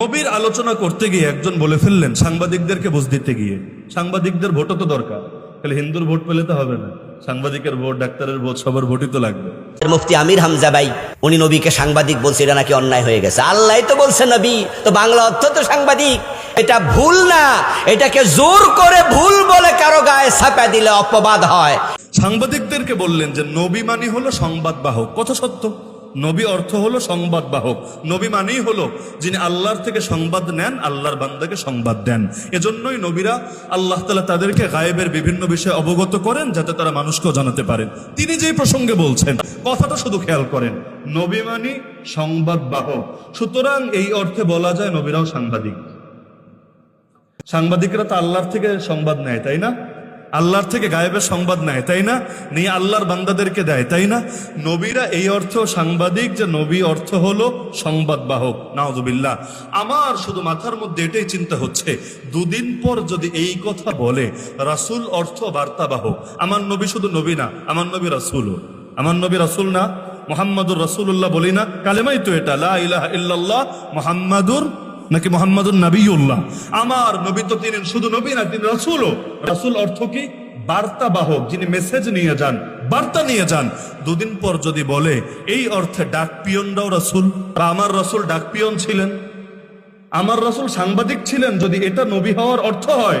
কবির আলোচনা করতে গিয়ে একজন বলে ফেললেন সাংবাদিকদেরকে বুঝ দিতে গিয়ে। সাংবাদিকদের ভোটও তো দরকার। তাহলে হিন্দুর ভোট পেলে তো হবে না। সাংবাদিকের ভোট ডাক্তারের ভোট সবার ভোটই তো লাগবে। মুফতি আমির হামজা ভাই উনি নবীকে সাংবাদিক বলছে এটা নাকি অন্যায় হয়ে গেছে। আল্লাহ তো বলছে নবী। তো বাংলা অর্থ তো সাংবাদিক। এটা ভুল না। এটাকে জোর করে ভুল বলে কারও গায়ে ছাপা দিলে অপবাদ হয়। সাংবাদিকদেরকে বললেন যে নবী মানি হলো সংবাদ বাহক। কত সত্য। নবী অর্থ হলো সংবাদ বাহক। নবী মানেই হলো যিনি আল্লাহর থেকে সংবাদ নেন, আল্লাহর বান্দাকে সংবাদ দেন। এজন্যই নবীরা আল্লাহ তালা তাদেরকে গায়েবের বিভিন্ন বিষয়ে অবগত করেন, যাতে তারা মানুষকেও জানাতে পারেন তিনি যেই প্রসঙ্গে বলছেন, কথাটা শুধু খেয়াল করেন। নবী মানি সংবাদ বাহক। সুতরাং এই অর্থে বলা যায় নবীরাও সাংবাদিক। সাংবাদিকরা তো আল্লাহর থেকে সংবাদ নেয়, তাই না? আল্লাহর থেকে গায়েবের সংবাদ নেয়, তাই না? নিয়ে আল্লাহর বান্দাদেরকে দেয়, তাই না? নবীরা এই অর্থ সাংবাদিক, যে নবী অর্থ হলো সংবাদ বাহক নাওজুবিল্লাহ আমার শুধু মাথার মধ্যে এটাই চিন্তা হচ্ছে, দুদিন পর যদি এই কথা বলে, রাসূল অর্থ বার্তা বাহক আমার নবী শুধু নবী না, আমার নবী রাসূলও। আমার নবী রাসূল না, মোহাম্মদুর রাসূলুল্লাহ বলি না, কালেমাই তো এটা, লা ইলাহা ইল্লাল্লাহ, মোহাম্মদুর নাকি মোহাম্মদুর নবীউল্লাহ? আমার নবী তো তিনি শুধু নবী না, তিনি রাসূলও। রাসূল অর্থ কি? বার্তা বাহক, যিনি মেসেজ নিয়ে যান, বার্তা নিয়ে যান। দুদিন পর যদি বলে, এই অর্থে ডাক পিয়নরাও রাসূল। আমার রাসূল ডাক পিয়ন ছিলেন। আমার রসুল সাংবাদিক ছিলেন, যদি এটা নবী হওয়ার অর্থ হয়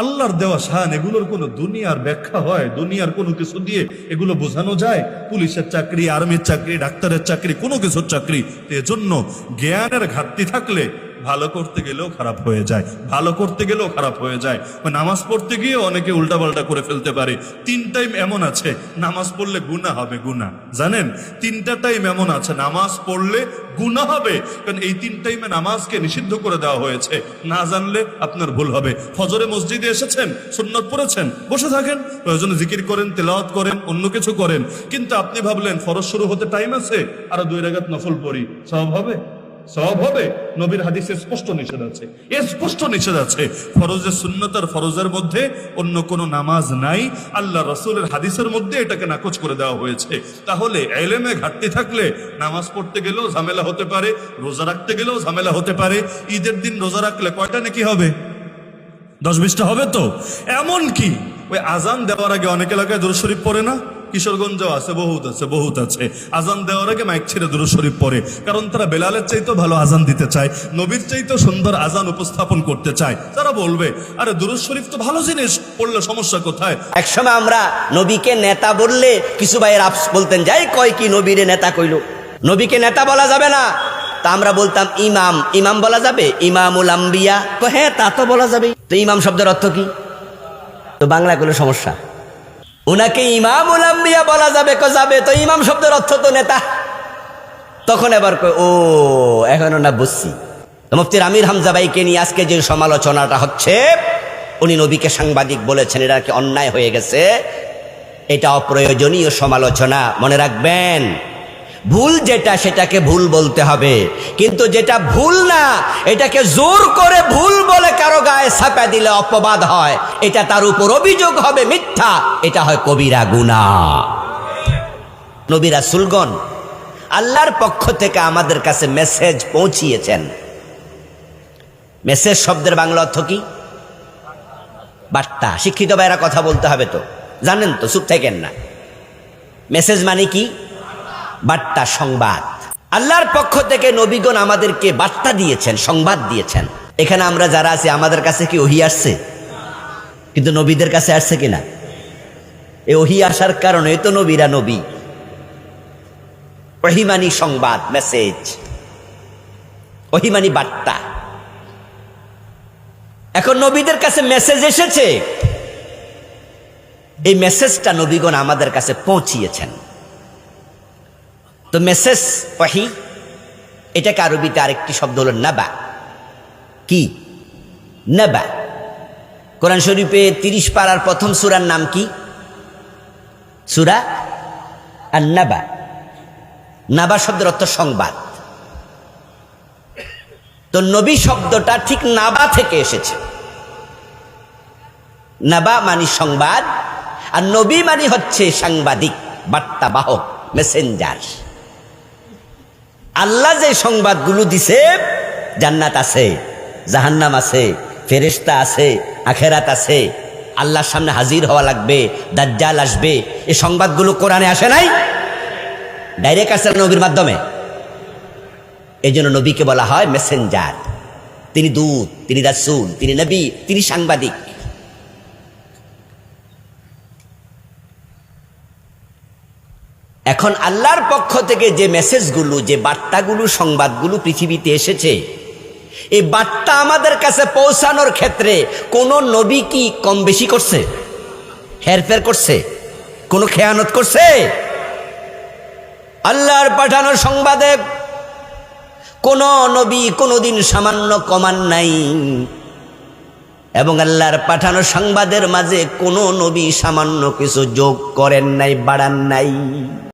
আল্লাহর দেওয়া শান, এগুলোর কোনো দুনিয়ার ব্যাখ্যা হয়, দুনিয়ার কোনো কিছু দিয়ে এগুলো বোঝানো যায়। পুলিশের চাকরি, আর্মির চাকরি, ডাক্তারের চাকরি, কোনো কিছুর চাকরি। এজন্য জ্ঞানের ঘাটতি থাকলে ভালো করতে গেলেও খারাপ হয়ে যায়, ভালো করতে গেলেও খারাপ হয়ে যায়। নামাজ পড়তে গিয়ে অনেকে উল্টাপাল্টা করে ফেলতে পারে। তিন টাইম এমন আছে, নামাজ পড়লে গুণা হবে গুণা জানেন? তিনটা টাইম এমন আছে, নামাজ পড়লে গুণা হবে। কারণ এই তিন টাইমে নামাজকে নিষিদ্ধ করে দেওয়া হয়েছে। না জানলে আপনার ভুল হবে। ফজরে মসজিদে এসেছেন, সুন্নত পড়েছেন, বসে থাকেন প্রয়োজনে জিকির করেন, তেলাওয়াত করেন, অন্য কিছু করেন। কিন্তু আপনি ভাবলেন, ফরজ শুরু হতে টাইম আছে, আরও দুই রাগাত নফল পড়ি। সব হবে? সব হবে, নবীর হাদিসে স্পষ্ট নিষেধ আছে। এ স্পষ্ট নিষেধ আছে। ফরজের সুন্নত আর ফরজের মধ্যে অন্য কোনো নামাজ নাই। আল্লাহ রসুলের হাদিসের মধ্যে এটাকে নাকচ করে দেওয়া হয়েছে। তাহলে এলেমে ঘাটতি থাকলে নামাজ পড়তে গেলেও ঝামেলা হতে পারে, রোজা রাখতে গেলেও ঝামেলা হতে পারে। ঈদের দিন রোজা রাখলে কয়টা নাকি হবে? দশ বিশটা হবে তো? এমন কি ওই আজান দেওয়ার আগে অনেক এলাকায় দূর শরীফ পড়ে না? কিশোরগঞ্জ আছে, বহুত আছে বহুত আছে। আজান দেওয়ার আগে মাইক ছেড়ে দূর শরীফ পড়ে, কারণ তারা বেলালের চাইতেও ভালো আজান দিতে চায়, নবীর চাইতেও সুন্দর আজান উপস্থাপন করতে চায়। তারা বলবে, আরে দুরুজ শরীফ তো ভালো জিনিস, পড়লে সমস্যা কোথায়? একসময় আমরা নবীকে নেতা বললে কিছু ভাইয়ের আপস বলতেন, যাই কয় কি নবীরে নেতা কইল? নবীকে নেতা বলা যাবে না। তা আমরা বলতাম, ইমাম। ইমাম বলা যাবে, ইমামুল আম্বিয়া। হ্যাঁ তা তো বলা যাবে তো ইমাম শব্দের অর্থ কি? তো বাংলা কোনো সমস্যা। ওনাকে ইমাম উলাম্বিয়া বলা যাবে কো যাবে, তো ইমাম শব্দের অর্থ তো নেতা। তখন এবার ও, এখন না বুঝছি। মুফতির আমির হামজা ভাইকে নিয়ে আজকে যে সমালোচনাটা হচ্ছে, উনি নবীকে সাংবাদিক বলেছেন এটা কি অন্যায় হয়ে গেছে? এটা অপ্রয়োজনীয় সমালোচনা, মনে রাখবেন। ভুল যেটা সেটাকে ভুল বলতে হবে। কিন্তু যেটা ভুল না, এটাকে জোর করে ভুল বলে কারও গায়ে ছাপা দিলে অপবাদ হয়। এটা তার উপর অভিযোগ হবে মিথ্যা। এটা হয় কবিরা গুণা। নবীরা সুলগন আল্লাহর পক্ষ থেকে আমাদের কাছে মেসেজ পৌঁছিয়েছেন। মেসেজ শব্দের বাংলা অর্থ কি? বার্তা। শিক্ষিত ভাইরা কথা বলতে হবে তো। জানেন তো, চুপ থাকেন না। মেসেজ মানে কি? বার্তা সংবাদ। আল্লাহর পক্ষ থেকে নবীগণ আমাদেরকে বার্তা দিয়েছেন, সংবাদ দিয়েছেন। এখানে আমরা যারা আছি, আমাদের কাছে কি ওহি আসছে? কিন্তু নবীদের কাছে আসছে কিনা? এই ওহি আসার কারণে তো নবীরা নবী। ওহিমানি সংবাদ, মেসেজ। ওহিমানি বার্তা। এখন নবীদের কাছে মেসেজ এসেছে। এই মেসেজটা নবীগণ আমাদের কাছে পৌঁছিয়েছেন। তো মেসেজ, ওয়াহি, এটাকে আরবিতে আরেকটি শব্দ হলো নাবা। কি? নেবা। কোরআন শরীফে তিরিশ পাড়ার প্রথম সুরার নাম কি? সুরা আর নাবা নাবা শব্দের অর্থ সংবাদ। তো নবী শব্দটা ঠিক নাবা থেকে এসেছে। নাবা মানি সংবাদ, আর নবী মানি হচ্ছে সাংবাদিক, বার্তাবাহক মেসেঞ্জার আল্লাহ যে সংবাদগুলো দিছে, জান্নাত আছে, জাহান্নাম আছে, ফেরেশতা আছে, আখেরাত আছে, আল্লাহর সামনে হাজির হওয়া লাগবে, দাজ্জাল আসবে। এই সংবাদগুলো কোরআনে আসে নাই? ডাইরেক্ট আসে নবীর মাধ্যমে? এই জন্য নবীকে বলা হয় মেসেঞ্জার তিনি দূত, তিনি রাসূল, তিনি নবী, তিনি সাংবাদিক। এখন আল্লাহর পক্ষ থেকে যে মেসেজগুলো, যে বার্তাগুলো, সংবাদগুলো পৃথিবীতে এসেছে, এই বার্তা আমাদের কাছে পৌঁছানোর ক্ষেত্রে কোন নবী কি কম বেশি করছে? হেরফের করছে? কোন খেয়ানত করছে? আল্লাহর পাঠানো সংবাদে কোন নবী কোনোদিন সামান্য কমান নাই। এবং আল্লাহর পাঠানো সংবাদের মাঝে কোনো নবী সামান্য কিছু যোগ করেন নাই, বাড়ান নাই।